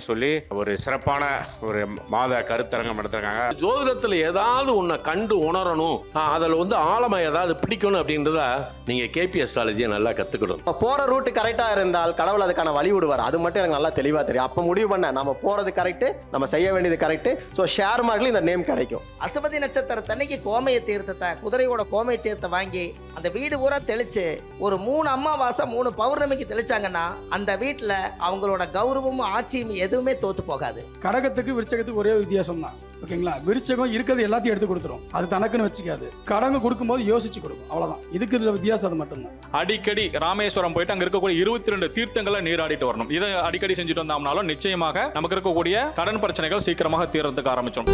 அப்படின்னு சொல்லி ஒரு சிறப்பான ஒரு மாத கருத்தரங்கம் நடத்திருக்காங்க. ஜோதிடத்துல ஏதாவது ஒன்றை கண்டு உணரணும். அதுல வந்து ஆழமா ஏதாவது பிடிக்கணும் அப்படின்றத நீங்க கேபி அஸ்ட்ராலஜியை நல்லா கத்துக்கணும். நம்ம போற ரூட் கரெக்டா இருந்தால் கடவுள் அதுக்கான வழி விடுவார். அது மட்டும் எனக்கு நல்லா தெளிவா தெரியும். அப்ப முடிவு பண்ண நம்ம போறது கரெக்ட் நம்ம செய்ய வேண்டியது கரெக்ட் ஸோ ஷேர் மார்க்ல இந்த நேம் கிடைக்கும். அசுபதி நட்சத்திரத்தன்னைக்கு கோமய தீர்த்தத்தை குதிரையோட கோமய தீர்த்தத்தை வாங்கி அந்த வீடு பூரா தெளிச்சு ஒரு மூணு அமாவாசை மூணு பௌர்ணமிக்கு தெளிச்சாங்கன்னா அந்த வீட்டில் அவங்களோட கௌரவமும் ஆட்சியும் எதுவுமே தோத்து போகாது. கடகத்துக்கு விருச்சகத்துக்கு ஒரே வித்தியாசம் தான் ஓகேங்களா? விருச்சகம் இருக்கிறது எல்லாத்தையும் எடுத்து கொடுத்துரும். அது தனக்குன்னு வச்சுக்காது. கடங்கு கொடுக்கும்போது யோசிச்சு கொடுக்கும். அவ்வளவுதான். இதுக்கு இதுல வித்தியாசம் அது மட்டும்தான். அடிக்கடி ராமேஸ்வரம் போயிட்டு அங்க இருக்கக்கூடிய இருபத்தி ரெண்டு தீர்த்தங்களை நீராடிட்டு வரணும். இதை அடிக்கடி செஞ்சுட்டு வந்தோம்னாலும் நிச்சயமாக நமக்கு இருக்கக்கூடிய கடன் பிரச்சனைகள் சீக்கிரமாக தீர்றதுக்கு ஆரம்பிச்சிடும்.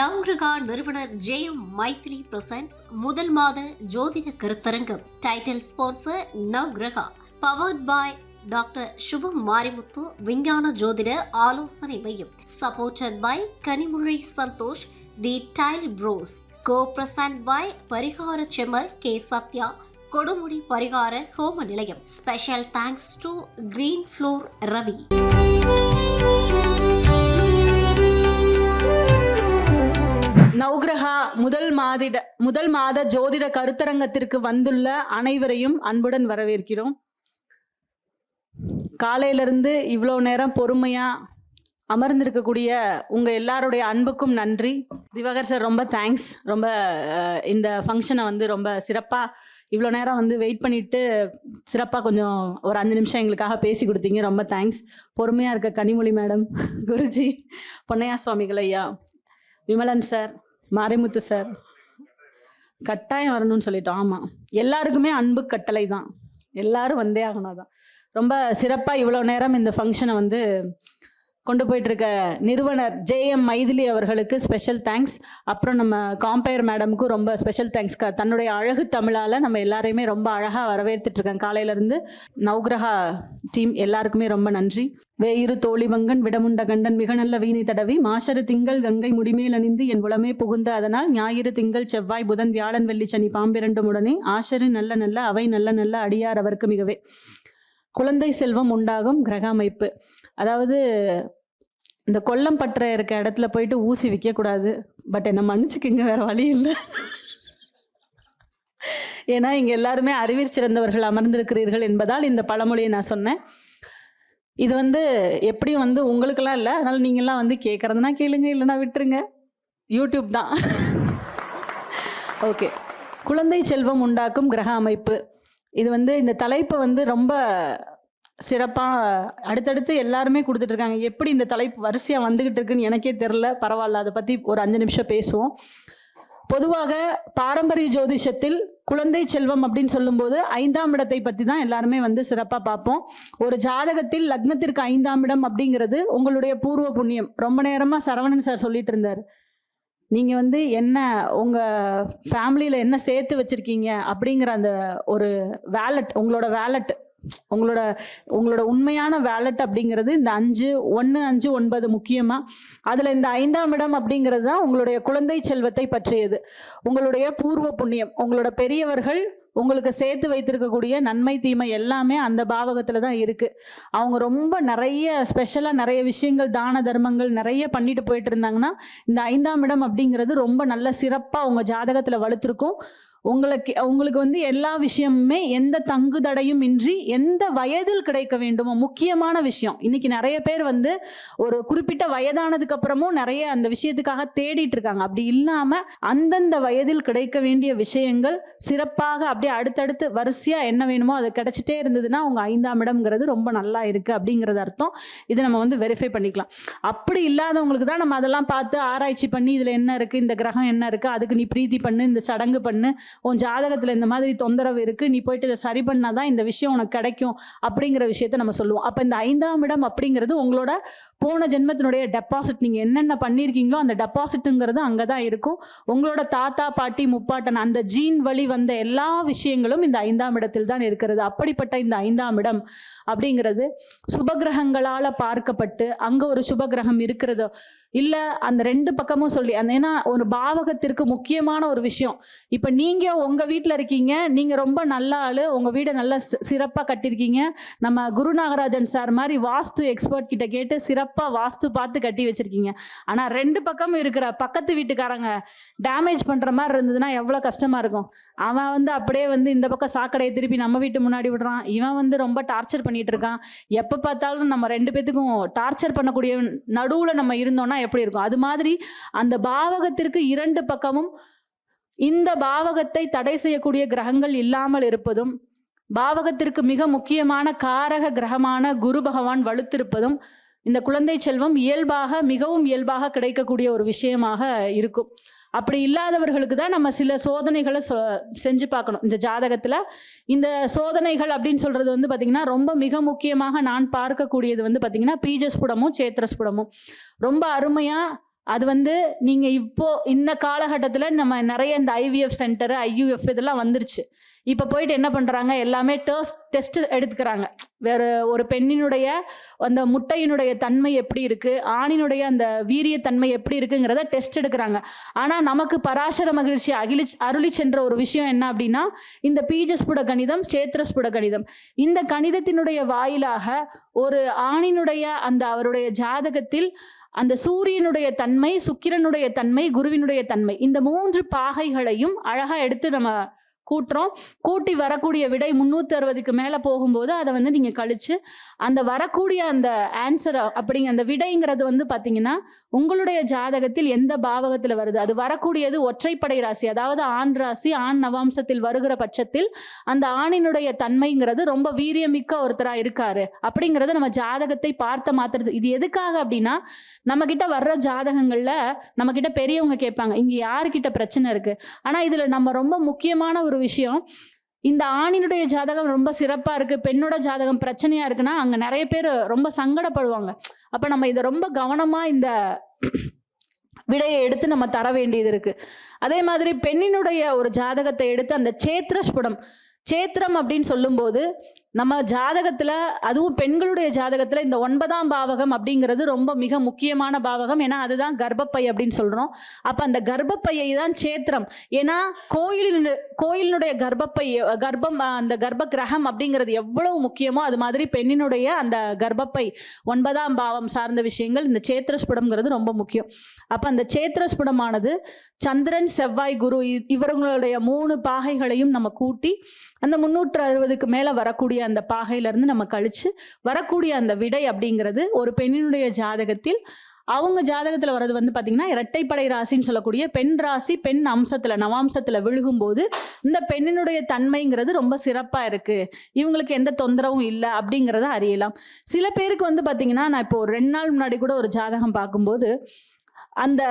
நவ்கிரகா நிறுவனர் ஜெயம் மைத்திலி பிரசன்ஸ் முதல் மாத ஜோதிட கருத்தரங்கம். Title sponsor Navgraha powered by doctor Subham Marimuthu விஞ்ஞான ஜோதிட ஆலோசனை மையம். Supported by Kanimozhi Santhosh the tile bros. Co present by பரிகார செமல் கே சத்யா. கொடுமுடி பரிகார ஹோம நிலையம். Special thanks to green floor Ravi. Navagraha முதல் மாதிட முதல் மாத ஜோதிட கருத்தரங்கத்திற்கு வந்துள்ள அனைவரையும் அன்புடன் வரவேற்கிறோம். காலையிலிருந்து இவ்வளோ நேரம் பொறுமையாக அமர்ந்திருக்கக்கூடிய உங்கள் எல்லாருடைய அன்புக்கும் நன்றி. திவாகர் சார் ரொம்ப தேங்க்ஸ் ரொம்ப இந்த ஃபங்க்ஷனை வந்து ரொம்ப சிறப்பாக இவ்வளோ நேரம் வந்து வெயிட் பண்ணிட்டு சிறப்பாக கொஞ்சம் ஒரு அஞ்சு நிமிஷம் எங்களுக்காக பேசி கொடுத்தீங்க. ரொம்ப தேங்க்ஸ் பொறுமையாக இருக்க கனிமொழி மேடம் குருஜி பொன்னையா சுவாமிகள் ஐயா விமலன் சார் மாரிமுத்து சார் கட்டாயம் வரணும்னு சொல்லிட்டோம். ஆமாம் எல்லாருக்குமே அன்பு கட்டளை தான் எல்லாரும் வந்தே ஆகணும் தான் ரொம்ப சிறப்பாக இவ்வளோ நேரம் இந்த ஃபங்க்ஷனை வந்து கொண்டு போயிட்டு இருக்க நிறுவனர் ஜேஎம் மைதிலி அவர்களுக்கு ஸ்பெஷல் தேங்க்ஸ் அப்புறம் நம்ம காம்பயர் மேடமுக்கும் ரொம்ப ஸ்பெஷல் தேங்க்ஸ் தன்னுடைய அழகு தமிழால் நம்ம எல்லாரையுமே ரொம்ப அழகாக வரவேற்றுட்டு இருக்கேன் காலையிலேருந்து நவகிரகா டீம் எல்லாருக்குமே ரொம்ப நன்றி. வேயிரு தோழிவங்கன் விடமுண்ட கண்டன் மிக நல்ல வீணை தடவி மாசரு திங்கள் கங்கை முடிமேல் அணிந்து என் உளமே புகுந்த அதனால் ஞாயிறு திங்கள் செவ்வாய் புதன் வியாழன் வெள்ளி சனி பாம்பிரண்டும் உடனே ஆசரு நல்ல நல்ல அவை நல்ல நல்ல அடியார் அவருக்கு மிகவே. குழந்தை செல்வம் உண்டாகும் கிரக அமைப்பு. அதாவது இந்த கொல்லம் பற்ற இருக்க இடத்துல போயிட்டு ஊசி விற்கக்கூடாது பட் என்னை மன்னிச்சுக்குங்க வேற வழி இல்லை. ஏன்னா இங்கே எல்லாருமே அறிவில் சிறந்தவர்கள் அமர்ந்திருக்கிறீர்கள் என்பதால் இந்த பழமொழியை நான் சொன்னேன். இது வந்து எப்படியும் வந்து உங்களுக்கெல்லாம் இல்லை. அதனால் நீங்கள்லாம் வந்து கேட்குறதுனா கேளுங்க இல்லைன்னா விட்டுருங்க. யூடியூப் தான். ஓகே. குழந்தை செல்வம் உண்டாக்கும் கிரக அமைப்பு. இது வந்து இந்த தலைப்பை வந்து ரொம்ப சிறப்பாக அடுத்தடுத்து எல்லாருமே கொடுத்துட்ருக்காங்க எப்படி இந்த தலைப்பு வரிசையாக வந்துக்கிட்டு இருக்குன்னு எனக்கே தெரில பரவாயில்ல அதை பற்றி ஒரு அஞ்சு நிமிஷம் பேசுவோம். பொதுவாக பாரம்பரிய ஜோதிஷத்தில் குழந்தை செல்வம் அப்படின்னு சொல்லும்போது ஐந்தாம் இடத்தை பற்றி தான் எல்லாருமே வந்து சிறப்பாக பார்ப்போம். ஒரு ஜாதகத்தில் லக்னத்திற்கு ஐந்தாம் இடம் அப்படிங்கிறது உங்களுடைய பூர்வ புண்ணியம். ரொம்ப நேரமாக சரவணன் சார் சொல்லிட்டு இருந்தார். நீங்கள் வந்து என்ன உங்கள் ஃபேமிலியில் என்ன சேர்த்து வச்சுருக்கீங்க அப்படிங்கிற அந்த ஒரு வேலட் உங்களோட வேலட் உங்களோட உங்களோட உண்மையான வேலட் அப்படிங்கிறது இந்த அஞ்சு ஒன்று அஞ்சு ஒன்பது முக்கியமாக அதில் இந்த ஐந்தாம் இடம் அப்படிங்கிறது தான் உங்களுடைய குழந்தை செல்வத்தை பற்றியது. உங்களுடைய பூர்வ புண்ணியம் உங்களோட பெரியவர்கள் உங்களுக்கு சேர்த்து வைத்திருக்கக்கூடிய நன்மை தீமை எல்லாமே அந்த பாவகத்தில் தான் இருக்குது அவங்க ரொம்ப நிறைய ஸ்பெஷலாக நிறைய விஷயங்கள் தான தர்மங்கள் நிறைய பண்ணிட்டு போயிட்டு இருந்தாங்கன்னா இந்த ஐந்தாம் இடம் அப்படிங்கிறது ரொம்ப நல்ல சிறப்பாக உங்கள் ஜாதகத்தில் வலுத்திருக்கும். உங்களுக்கு உங்களுக்கு வந்து எல்லா விஷயமுமே எந்த தங்கு தடையும் இன்றி எந்த வயதில் கிடைக்க வேண்டுமோ முக்கியமான விஷயம். இன்னைக்கு நிறைய பேர் வந்து ஒரு குறிப்பிட்ட வயதானதுக்கு அப்புறமும் நிறைய அந்த விஷயத்துக்காக தேடிட்டு இருக்காங்க. அப்படி இல்லாம அந்தந்த வயதில் கிடைக்க வேண்டிய விஷயங்கள் சிறப்பாக அப்படியே அடுத்தடுத்து வரிசையா என்ன வேணுமோ அது கிடைச்சிட்டே இருந்ததுன்னா உங்க ஐந்தாம் இடம்ங்கிறது ரொம்ப நல்லா இருக்கு அப்படிங்கிறது அர்த்தம். இதை நம்ம வந்து வெரிஃபை பண்ணிக்கலாம். அப்படி இல்லாதவங்களுக்கு தான் நம்ம அதெல்லாம் பார்த்து ஆராய்ச்சி பண்ணி இதுல என்ன இருக்கு இந்த கிரகம் என்ன இருக்கு அதுக்கு நீ பிரீத்தி பண்ணு இந்த சடங்கு பண்ணு உன் ஜாதகத்தில் இந்த மாதிரி தொந்தரவு இருக்குது நீ போயிட்டு இதை சரி பண்ணால் தான் இந்த விஷயம் உனக்கு கிடைக்கும் அப்படிங்கிற விஷயத்த நம்ம சொல்லுவோம். அப்போ இந்த ஐந்தாம் இடம் அப்படிங்கிறது உங்களோட போன ஜென்மத்தினுடைய டெபாசிட் நீங்கள் என்னென்ன பண்ணியிருக்கீங்களோ அந்த டெபாசிட்டுங்கிறது அங்கே தான் இருக்கும். உங்களோட தாத்தா பாட்டி முப்பாட்டன் அந்த ஜீன் வழி வந்த எல்லா விஷயங்களும் இந்த ஐந்தாம் இடத்தில் தான் இருக்கிறது. அப்படிப்பட்ட இந்த ஐந்தாம் இடம் அப்படிங்கிறது சுபகிரகங்களால் பார்க்கப்பட்டு அங்கே ஒரு சுபகிரகம் இருக்கிறதோ. இல்லை அந்த ரெண்டு பக்கமும் சொல்லி அந்த ஏன்னா ஒரு பாவகத்திற்கு முக்கியமான ஒரு விஷயம். இப்போ நீங்கள் உங்கள் வீட்டில் இருக்கீங்க நீங்கள் ரொம்ப நல்ல ஆள் உங்கள் வீடை நல்லா சிறப்பாக கட்டியிருக்கீங்க நம்ம குரு நாகராஜன் சார் மாதிரி வாஸ்து எக்ஸ்பர்ட் கிட்ட கேட்டு சிறப்பாக வாஸ்து பார்த்து கட்டி வச்சிருக்கீங்க. ஆனால் ரெண்டு பக்கமும் இருக்கிற பக்கத்து வீட்டுக்காரங்க டேமேஜ் பண்ணுற மாதிரி இருந்ததுன்னா எவ்வளோ கஷ்டமாக இருக்கும். அவன் வந்து அப்படியே வந்து இந்த பக்கம் சாக்கடையை திருப்பி நம்ம வீட்டு முன்னாடி விடுறான். இவன் வந்து ரொம்ப டார்ச்சர் பண்ணிட்டு இருக்கான். எப்போ பார்த்தாலும் நம்ம ரெண்டு பேத்துக்கும் டார்ச்சர் பண்ணக்கூடிய நடுவில் நம்ம இருந்தோம்னா எப்படி இருக்கும்? அது மாதிரி அந்த பாவகத்திற்கு இரண்டு பக்கமும் இந்த பாவகத்தை தடை செய்யக்கூடிய கிரகங்கள் இல்லாமல் இருப்பதும் பாவகத்திற்கு மிக முக்கியமான காரக கிரகமான குரு பகவான் வலுத்திருப்பதும் இந்த குழந்தை செல்வம் இயல்பாக மிகவும் இயல்பாக கிடைக்கக்கூடிய ஒரு விஷயமாக இருக்கும். அப்படி இல்லாதவர்களுக்கு தான் நம்ம சில சோதனைகளை சொ செஞ்சு பார்க்கணும். இந்த ஜாதகத்தில் இந்த சோதனைகள் அப்படின்னு சொல்கிறது வந்து பார்த்திங்கன்னா ரொம்ப மிக முக்கியமாக நான் பார்க்கக்கூடியது வந்து பார்த்திங்கன்னா பீஜஸ்புடமும் சேத்திரஸ்புடமும் ரொம்ப அருமையாக அது வந்து நீங்கள் இப்போ இந்த காலகட்டத்தில் நம்ம நிறைய இந்த ஐவிஎஃப் சென்டர் ஐயூஎஃப் இதெல்லாம் வந்துருச்சு. இப்போ போயிட்டு என்ன பண்ணுறாங்க எல்லாமே டெஸ்ட் டெஸ்ட் எடுத்துக்கிறாங்க. வேறு ஒரு பெண்ணினுடைய அந்த முட்டையினுடைய தன்மை எப்படி இருக்குது ஆணினுடைய அந்த வீரியத்தன்மை எப்படி இருக்குங்கிறத டெஸ்ட் எடுக்கிறாங்க. ஆனால் நமக்கு பராசர மகிழ்ச்சி அகிலி அருளி சென்ற ஒரு விஷயம் என்ன அப்படின்னா இந்த பீஜஸ்புட கணிதம் சேத்திரஸ்புட கணிதம். இந்த கணிதத்தினுடைய வாயிலாக ஒரு ஆணினுடைய அந்த அவருடைய ஜாதகத்தில் அந்த சூரியனுடைய தன்மை சுக்கிரனுடைய தன்மை குருவினுடைய தன்மை இந்த மூன்று பாகைகளையும் அழகா எடுத்து நம்ம கூட்டுறோம். கூட்டி வரக்கூடிய விடை முந்நூற்றி அறுபதுக்கு மேலே போகும்போது அதை வந்து நீங்கள் கழிச்சு அந்த வரக்கூடிய அந்த ஆன்சர் அப்படிங்க அந்த விடைங்கிறது வந்து பார்த்தீங்கன்னா உங்களுடைய ஜாதகத்தில் எந்த பாவகத்தில் வருது? அது வரக்கூடியது ஒற்றைப்படை ராசி அதாவது ஆண் ராசி ஆண் நவாம்சத்தில் வருகிற பட்சத்தில் அந்த ஆணினுடைய தன்மைங்கிறது ரொம்ப வீரியமிக்க ஒருத்தராக இருக்காரு. அப்படிங்கிறத நம்ம ஜாதகத்தை பார்த்த மாத்திரது இது எதுக்காக அப்படின்னா நம்ம கிட்ட வர்ற ஜாதகங்கள்ல நம்ம கிட்ட பெரியவங்க கேட்பாங்க இங்க யாருக்கிட்ட பிரச்சனை இருக்கு? ஆனா இதுல நம்ம ரொம்ப முக்கியமான ஒரு விஷயம். இந்த ஆணினுடைய ஜாதகம் ரொம்ப சிறப்பாக இருக்குது பெண்ணோட ஜாதகம் பிரச்சனையாக இருக்குன்னா அங்கே நிறைய பேர் ரொம்ப சங்கடப்படுவாங்க. அப்போ நம்ம இதை ரொம்ப கவனமாக இந்த விடையை எடுத்து நம்ம தர வேண்டியது இருக்குது அதே மாதிரி பெண்ணினுடைய ஒரு ஜாதகத்தை எடுத்து அந்த சேத்திரஸ்புடம் சேத்திரம் அப்படின்னு சொல்லும்போது நம்ம ஜாதகத்தில் அதுவும் பெண்களுடைய ஜாதகத்தில் இந்த ஒன்பதாம் பாவகம் அப்படிங்கிறது ரொம்ப மிக முக்கியமான பாவகம். ஏன்னா அதுதான் கர்ப்பப்பை அப்படின்னு சொல்கிறோம் அப்போ அந்த கர்ப்பப்பையை தான் சேத்திரம். ஏன்னா கோயிலின் கோயிலினுடைய கர்ப்பப்பை கர்ப்பம் அந்த கர்ப்ப கிரகம் அப்படிங்கிறது எவ்வளவு முக்கியமோ அது மாதிரி பெண்ணினுடைய அந்த கர்ப்பப்பை ஒன்பதாம் பாவம் சார்ந்த விஷயங்கள் இந்த சேத்திரஸ்புடம்ங்கிறது ரொம்ப முக்கியம். அப்போ அந்த சேத்திரஸ்புடமானது சந்திரன் செவ்வாய் குரு இ- இவர்களுடைய மூணு பாகைகளையும் நம்ம கூட்டி அந்த முன்னூற்று அறுபதுக்கு மேலே வரக்கூடிய அந்த பாகையிலேருந்து நம்ம கழிச்சு வரக்கூடிய அந்த விடை அப்படிங்கிறது ஒரு பெண்ணினுடைய ஜாதகத்தில் அவங்க ஜாதகத்தில் வர்றது வந்து பார்த்திங்கன்னா இரட்டைப்படை ராசின்னு சொல்லக்கூடிய பெண் ராசி பெண் அம்சத்தில் நவாம்சத்தில் விழுகும்போது இந்த பெண்ணினுடைய தன்மைங்கிறது ரொம்ப சிறப்பாக இருக்குது இவங்களுக்கு எந்த தொந்தரவும் இல்லை அப்படிங்கிறத அறியலாம். சில பேருக்கு வந்து பார்த்திங்கன்னா நான் இப்போ ஒரு ரெண்டு நாள் முன்னாடி கூட ஒரு ஜாதகம் பார்க்கும்போது அந்த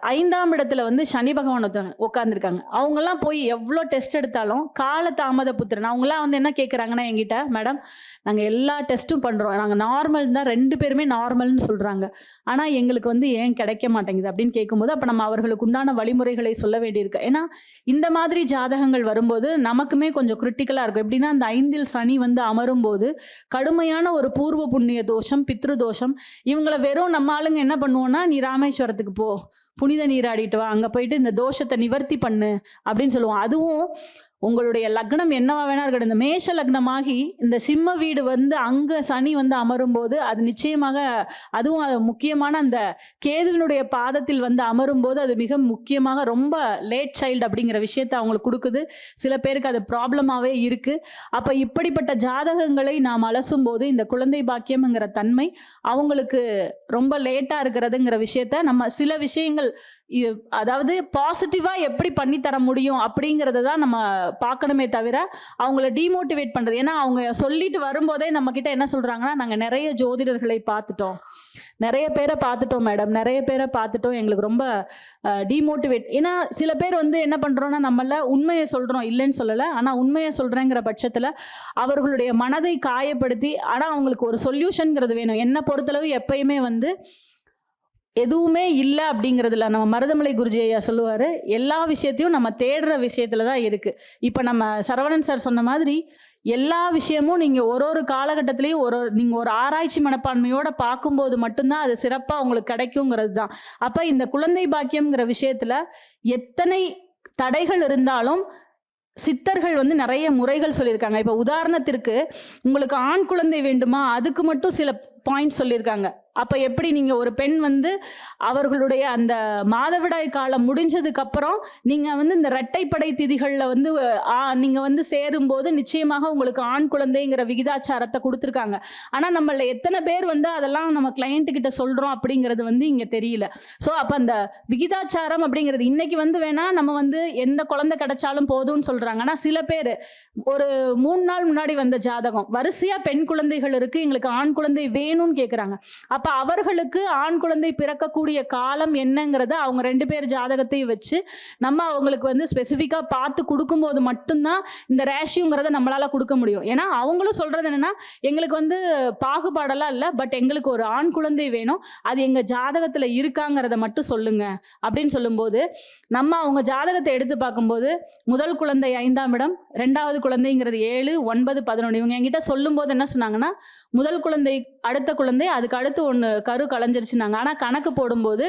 ஐந்தாம் இடத்துல வந்து சனி பகவான் உட்காந்துருக்காங்க அவங்கெல்லாம் போய் எவ்வளோ டெஸ்ட் எடுத்தாலும் கால தாமத புத்திரன் அவங்களாம் வந்து என்ன கேட்குறாங்கன்னா என்கிட்ட மேடம் நாங்கள் எல்லா டெஸ்ட்டும் பண்ணுறோம் நாங்கள் நார்மல் தான் ரெண்டு பேருமே நார்மல்னு சொல்கிறாங்க ஆனால் எங்களுக்கு வந்து ஏன் கிடைக்க மாட்டேங்குது? அப்படின்னு கேட்கும்போது அப்போ நம்ம அவர்களுக்கு உண்டான வழிமுறைகளை சொல்ல வேண்டியிருக்கு. ஏன்னா இந்த மாதிரி ஜாதகங்கள் வரும்போது நமக்குமே கொஞ்சம் கிரிட்டிக்கலாக இருக்கும். எப்படின்னா அந்த ஐந்தில் சனி வந்து அமரும் போது கடுமையான ஒரு பூர்வ புண்ணிய தோஷம் பித்ரு தோஷம் இவங்களை வெறும் நம்ம ஆளுங்க என்ன பண்ணுவோம்னா நீ ராமேஸ்வரத்துக்கு போ புனித நீராடிட்டு வா அங்கே போயிட்டு இந்த தோஷத்தை நிவர்த்தி பண்ணு அப்படின்னு சொல்லுவோம். அதுவும் உங்களுடைய லக்னம் என்னவா வேணா இருக்கட்டும். இந்த மேஷ லக்னமாகி இந்த சிம்ம வீடு வந்து அங்கே சனி வந்து அமரும் போது அது நிச்சயமாக அதுவும் அது முக்கியமான அந்த கேதுவினுடைய பாதத்தில் வந்து அமரும் போது அது மிக முக்கியமாக ரொம்ப லேட் சைல்டு அப்படிங்கிற விஷயத்தை அவங்களுக்கு கொடுக்குது. சில பேருக்கு அது ப்ராப்ளமாகவே இருக்குது அப்போ இப்படிப்பட்ட ஜாதகங்களை நாம் அலசும் போது இந்த குழந்தை பாக்கியம்ங்கிற தன்மை அவங்களுக்கு ரொம்ப லேட்டாக இருக்கிறதுங்கிற விஷயத்த நம்ம சில விஷயங்கள் இ- அதாவது பாசிட்டிவாக எப்படி பண்ணி தர முடியும் அப்படிங்கிறத தான் நம்ம பார்க்கணுமே தவிர அவங்கள டீமோட்டிவேட் பண்ணுறது ஏன்னா அவங்க சொல்லிட்டு வரும்போதே நம்ம கிட்ட என்ன சொல்கிறாங்கன்னா நாங்கள் நிறைய ஜோதிடர்களை பார்த்துட்டோம். நிறைய பேரை பார்த்துட்டோம் மேடம். நிறைய பேரை பார்த்துட்டோம். எங்களுக்கு ரொம்ப டீமோட்டிவேட் ஏன்னா சில பேர் வந்து என்ன பண்ணுறோன்னா நம்மள உண்மையை சொல்கிறோம் இல்லைன்னு சொல்லலை. ஆனால் உண்மையை சொல்கிறேங்கிற பட்சத்தில் அவர்களுடைய மனதை காயப்படுத்தி ஆனால் அவங்களுக்கு ஒரு சொல்யூஷனுங்கிறது வேணும். என்னை பொறுத்தளவு எப்பயுமே வந்து எதுவுமே இல்லை அப்படிங்கிறதுல நம்ம மருதமலை குருஜி ஐயா சொல்லுவார் எல்லா விஷயத்தையும் நம்ம தேடுற விஷயத்துல தான் இருக்குது இப்போ நம்ம சரவணன் சார் சொன்ன மாதிரி எல்லா விஷயமும் நீங்கள் ஒரு ஒரு காலகட்டத்திலையும் ஒரு ஒரு நீங்கள் ஒரு ஆராய்ச்சி மனப்பான்மையோட பார்க்கும்போது மட்டும்தான் அது சிறப்பாக உங்களுக்கு கிடைக்குங்கிறது தான். அப்போ இந்த குழந்தை பாக்கியம்ங்கிற விஷயத்தில் எத்தனை தடைகள் இருந்தாலும் சித்தர்கள் வந்து நிறைய முறைகள் சொல்லியிருக்காங்க. இப்போ உதாரணத்திற்கு உங்களுக்கு ஆண் குழந்தை வேண்டுமா? அதுக்கு மட்டும் சில பாயிண்ட் சொல்லியிருக்காங்க. அப்போ எப்படி நீங்கள் ஒரு பெண் வந்து அவர்களுடைய அந்த மாதவிடாய் காலம் முடிஞ்சதுக்கப்புறம் நீங்கள் வந்து இந்த இரட்டைப்படை திதிகளில் வந்து நீங்கள் வந்து சேரும்போது நிச்சயமாக உங்களுக்கு ஆண் குழந்தைங்கிற விகிதாச்சாரத்தை கொடுத்துருக்காங்க. ஆனால் நம்மள எத்தனை பேர் வந்து அதெல்லாம் நம்ம client கிட்ட சொல்கிறோம் அப்படிங்கிறது வந்து இங்கே தெரியல. ஸோ அப்போ அந்த விகிதாச்சாரம் அப்படிங்கிறது இன்னைக்கு வந்து வேணா நம்ம வந்து எந்த குழந்தை கிடைச்சாலும் போதும்னு சொல்கிறாங்க ஆனால் சில பேர் ஒரு மூணு நாள் முன்னாடி வந்த ஜாதகம் வரிசையாக பெண் குழந்தைகள் இருக்குது எங்களுக்கு ஆண் குழந்தை வேணும்னு கேட்குறாங்க அப்போ அவர்களுக்கு ஆண் குழந்தை பிறக்கக்கூடிய காலம் என்னங்கிறத அவங்க ரெண்டு பேர் ஜாதகத்தையும் வச்சு நம்ம அவங்களுக்கு வந்து ஸ்பெசிஃபிக்காக பார்த்து கொடுக்கும்போது மட்டும்தான் இந்த ரேஷியோங்கிறத நம்மளால் கொடுக்க முடியும். ஏன்னா அவங்களும் சொல்கிறது என்னென்னா எங்களுக்கு வந்து பாகுபாடெல்லாம் இல்லை பட் எங்களுக்கு ஒரு ஆண் குழந்தை வேணும். அது எங்கள் ஜாதகத்தில் இருக்காங்கிறத மட்டும் சொல்லுங்க அப்படின்னு சொல்லும்போது நம்ம அவங்க ஜாதகத்தை எடுத்து பார்க்கும்போது முதல் குழந்தை ஐந்தாம் இடம் ரெண்டாவது குழந்தைங்கிறது ஏழு ஒன்பது பதினொன்று இவங்க என்கிட்ட சொல்லும்போது என்ன சொன்னாங்கன்னா முதல் குழந்தை அடுத்த குழந்தை அதுக்கு அடுத்து ஒன்று கரு களைஞ்சிருச்சுனாங்க ஆனால் கணக்கு போடும்போது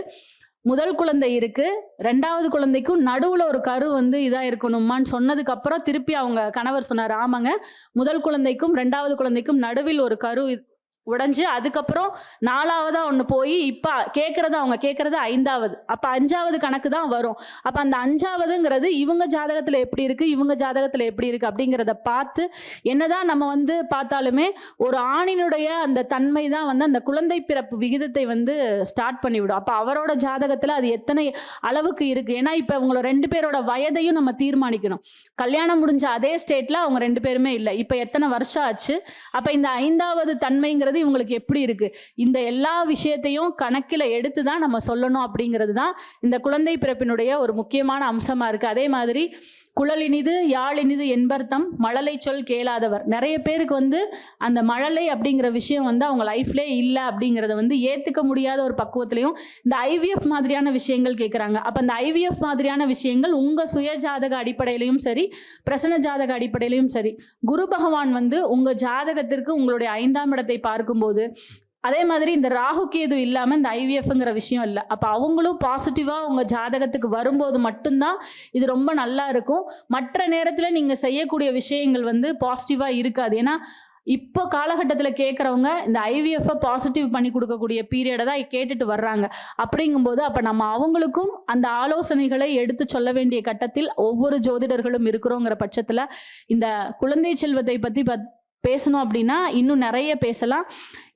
முதல் குழந்தை இருக்கு ரெண்டாவது குழந்தைக்கும் நடுவுல ஒரு கரு வந்து இதா இருக்கணுமான்னு சொன்னதுக்கு அப்புறம் திருப்பி அவங்க கணவர் சொன்னார் ஆமாங்க முதல் குழந்தைக்கும் ரெண்டாவது குழந்தைக்கும் நடுவில் ஒரு கரு உடைஞ்சு அதுக்கப்புறம் நாலாவதா ஒன்று போய் இப்போ கேட்குறது அவங்க கேட்குறது ஐந்தாவது. அப்போ அஞ்சாவது கணக்கு தான் வரும். அப்போ அந்த அஞ்சாவதுங்கிறது இவங்க ஜாதகத்தில் எப்படி இருக்குது இவங்க ஜாதகத்தில் எப்படி இருக்குது அப்படிங்கிறத பார்த்து என்னதான் நம்ம வந்து பார்த்தாலுமே ஒரு ஆணினுடைய அந்த தன்மை தான் வந்து அந்த குழந்தை பிறப்பு விகிதத்தை வந்து ஸ்டார்ட் பண்ணிவிடும். அப்போ அவரோட ஜாதகத்தில் அது எத்தனை அளவுக்கு இருக்குது ஏன்னா இப்போ அவங்கள ரெண்டு பேரோட வயதையும் நம்ம தீர்மானிக்கணும். கல்யாணம் முடிஞ்ச அதே ஸ்டேட்டில் அவங்க ரெண்டு பேருமே இல்லை. இப்போ எத்தனை வருஷம் ஆச்சு? அப்போ இந்த ஐந்தாவது தன்மைங்கிறது இவங்களுக்கு எப்படி இருக்குது இந்த எல்லா விஷயத்தையும் கணக்கில் எடுத்து தான் நம்ம சொல்லணும் அப்படிங்கிறது தான் இந்த குழந்தை பிறப்பினுடைய ஒரு முக்கியமான அம்சமாக இருக்குது அதே மாதிரி குழலினிது யாழினிது என்பர்த்தம் மழலை சொல் கேளாதவர். நிறைய பேருக்கு வந்து அந்த மழலை அப்படிங்கிற விஷயம் வந்து அவங்க லைஃப்லே இல்லை அப்படிங்கிறத வந்து ஏற்றுக்க முடியாத ஒரு பக்குவத்திலையும் இந்த ஐவிஎஃப் மாதிரியான விஷயங்கள் கேட்குறாங்க அப்போ அந்த ஐவிஎஃப் மாதிரியான விஷயங்கள் உங்கள் சுய ஜாதக அடிப்படையிலையும் சரி பிரசன ஜாதக அடிப்படையிலையும் சரி குரு பகவான் வந்து உங்கள் ஜாதகத்திற்கு உங்களுடைய ஐந்தாம் இடத்தை பார்க்கும்போது அதே மாதிரி இந்த ராகு கேது இல்லாமல் இந்த ஐவிஎஃப்ங்கிற விஷயம் இல்லை. அப்போ அவங்களும் பாசிட்டிவாக அவங்க ஜாதகத்துக்கு வரும்போது மட்டும்தான் இது ரொம்ப நல்லா இருக்கும். மற்ற நேரத்தில் நீங்கள் செய்யக்கூடிய விஷயங்கள் வந்து பாசிட்டிவாக இருக்காது. ஏன்னா இப்போ காலகட்டத்தில் கேட்குறவங்க இந்த ஐவிஎஃப்பை பாசிட்டிவ் பண்ணி கொடுக்கக்கூடிய பீரியடை தான் கேட்டுட்டு வர்றாங்க. அப்படிங்கும்போது அப்போ நம்ம அவங்களுக்கும் அந்த ஆலோசனைகளை எடுத்து சொல்ல வேண்டிய கட்டத்தில் ஒவ்வொரு ஜோதிடர்களும் இருக்கிறோங்கிற பட்சத்தில் இந்த குழந்தை செல்வத்தை பற்றி பத் பேசணும் அப்படின்னா இன்னும் நிறைய பேசலாம்.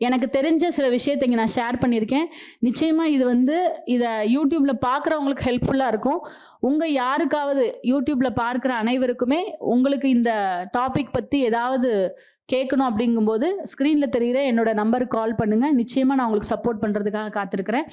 எனக்கு தெரிஞ்ச சில விஷயத்தை இங்கே நான் ஷேர் பண்ணியிருக்கேன். நிச்சயமாக இது வந்து இதை யூடியூப்பில் பார்க்குறவங்களுக்கு ஹெல்ப்ஃபுல்லாக இருக்கும். உங்கள் யாருக்காவது யூடியூப்பில் பார்க்குற அனைவருக்குமே உங்களுக்கு இந்த டாபிக் பற்றி ஏதாவது கேட்கணும் அப்படிங்கும்போது ஸ்க்ரீனில் தெரிகிற என்னோட நம்பருக்கு கால் பண்ணுங்கள் நிச்சயமாக நான் உங்களுக்கு சப்போர்ட் பண்ணுறதுக்காக காத்திருக்கிறேன்.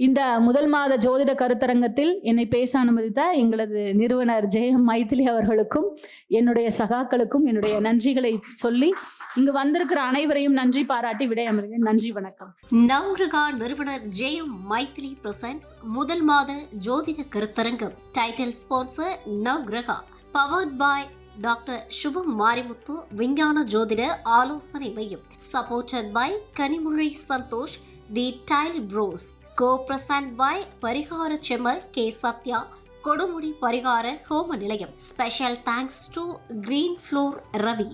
இந்த முதல் மாத ஜோதிட கருத்தரங்கத்தில் என்னை பேச அனுமதித்த எங்களது நிறுவனர் ஜெயம் மைத்திலி அவர்களுக்கும் என்னுடைய சகாக்களுக்கும் என்னுடைய நன்றிகளை சொல்லி இங்கு வந்திருக்கிற அனைவரையும் நன்றி பாராட்டி விடையமர்கிறேன். நன்றி வணக்கம். நவ்ருகா நிறுவனர் ஜெயம் மைத்திலி பிரசன்ஸ் முதல் மாத ஜோதிட கருத்தரங்கம். Title sponsor Navgraha powered by doctor Subham Marimuthu விஞ்ஞான ஜோதிட ஆலோசனை மையம். Supported by Kanimozhi Santhosh the tile bros co present by பரிகார செம்மல் கே. சத்யா கொடுமுடி பரிகார ஹோம நிலையம். Special thanks to green floor Ravi